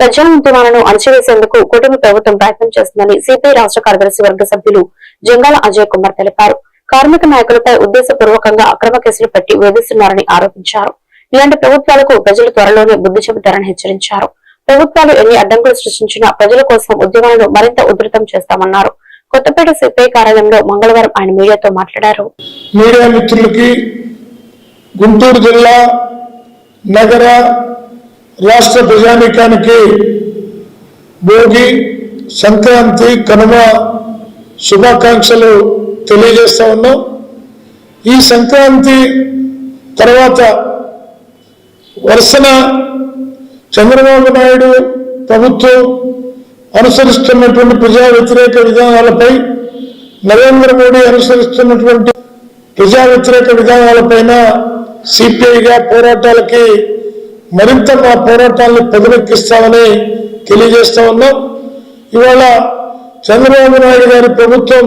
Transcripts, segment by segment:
ప్రజల ఉద్యమాలను అణచివేసేందుకు కూటమి ప్రభుత్వం ప్రయత్నం చేస్తుందని సిపిఐ రాష్ట్ర కార్యదర్శి వర్గ సభ్యులు జంగాల అజయ్ కుమార్ తెలిపారు. కార్మిక నాయకులపై ఉద్దేశపూర్వకంగా అక్రమ కేసులు పెట్టి వేధిస్తున్నారని ఆరోపించారు. ఇలాంటి ప్రభుత్వాలకు ప్రజలు త్వరలోనే బుద్ధి చెబుతారని హెచ్చరించారు. ప్రభుత్వాలు ఎన్ని అడ్డంకులు సృష్టించినా ప్రజల కోసం ఉద్యమాలను మరింత ఉధృతం చేస్తామన్నారు. కొత్తపేట సిపిఐ కార్యాలయంలో మంగళవారం ఆయన మీడియాతో మాట్లాడారు. మీడియా మిత్రులకి గుంటూరు జిల్లా నగర రాష్ట్ర ప్రజానీకానికి భోగి సంక్రాంతి కనుమ శుభాకాంక్షలు తెలియజేస్తూ ఉన్నాం. ఈ సంక్రాంతి తర్వాత వరుసన చంద్రబాబు నాయుడు ప్రభుత్వం అనుసరిస్తున్నటువంటి ప్రజా వ్యతిరేక విధానాలపై నరేంద్ర మోడీ అనుసరిస్తున్నటువంటి ప్రజా వ్యతిరేక విధానాలపైన సిపిఐగా పోరాటాలకి మరింత మా పోరాటాలను పదునెక్కిస్తామని తెలియజేస్తా ఉన్నాం. ఇవాళ చంద్రబాబు నాయుడు గారి ప్రభుత్వం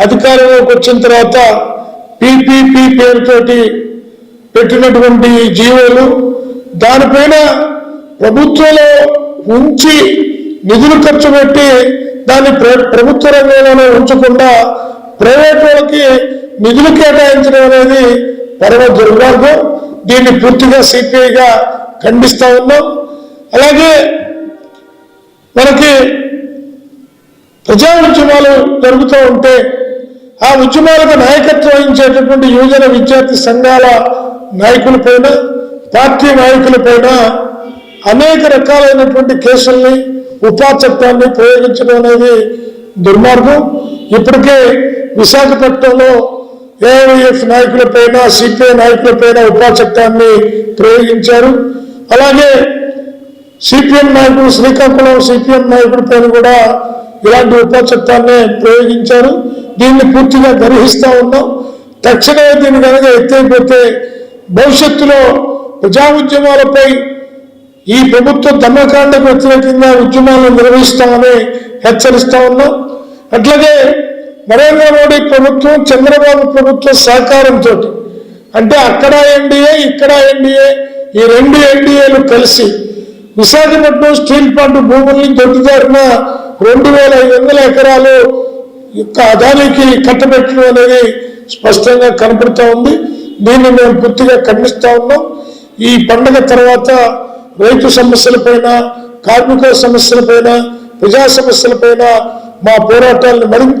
అధికారంలోకి వచ్చిన తర్వాత పిపిపి పేరుతోటి పెట్టినటువంటి జీవోలు దానిపైన ప్రభుత్వంలో ఉంచి నిధులు ఖర్చు పెట్టి దాన్ని ప్ర- ప్రభుత్వ రంగంలోనే ఉంచకుండా ప్రైవేట్ వాళ్ళకి నిధులు కేటాయించడం అనేది పరమ దుర్మార్గం. దీన్ని పూర్తిగా సిపిఐగా ఖండిస్తూ ఉన్నాం. అలాగే మనకి ప్రజా ఉద్యమాలు జరుగుతూ ఉంటే ఆ ఉద్యమాలకు నాయకత్వం వహించేటటువంటి యువజన విద్యార్థి సంఘాల నాయకులపైన పార్టీ నాయకులపైన అనేక రకాలైనటువంటి కేసుల్ని ఉపా చట్టాన్ని ప్రయోగించడం అనేది దుర్మార్గం. ఇప్పటికే విశాఖపట్నంలో ఏఐఎఫ్ నాయకులపైన సిపిఐ నాయకులపైన ఉపా చట్టాన్ని ప్రయోగించారు. అలాగే సిపిఎం నాయకుడు శ్రీకాకుళం సిపిఎం నాయకుడి పైన కూడా ఇలాంటి ఉపచట్టాన్ని ప్రయోగించారు. దీన్ని పూర్తిగా గర్హిస్తూ ఉన్నాం. తక్షణమే దీన్ని కనుక ఎత్తైపోతే భవిష్యత్తులో ప్రజా ఉద్యమాలపై ఈ ప్రభుత్వ దమ్మకాండకు వ్యతిరేకంగా ఉద్యమాలను నిర్వహిస్తామని హెచ్చరిస్తా ఉన్నాం. అట్లాగే నరేంద్ర మోడీ ప్రభుత్వం చంద్రబాబు ప్రభుత్వ సహకారంతో అంటే అక్కడ ఎన్డీఏ ఇక్కడ ఎన్డీఏ ఈ రెండు ఎన్డీఏలు కలిసి విశాఖపట్నం స్టీల్ ప్లాంట్ భూముల్ని దొడ్డిదారిన రెండు వేల ఐదు వందల ఎకరాలు యొక్క అదానికి కట్టబెట్టడం అనేది స్పష్టంగా కనపడుతూ ఉంది. దీన్ని మేము పూర్తిగా ఖండిస్తూ ఉన్నాం. ఈ పండగ తర్వాత రైతు సమస్యలపైన కార్మికుల సమస్యలపైన ప్రజా సమస్యలపైన మా పోరాటాలను మరింత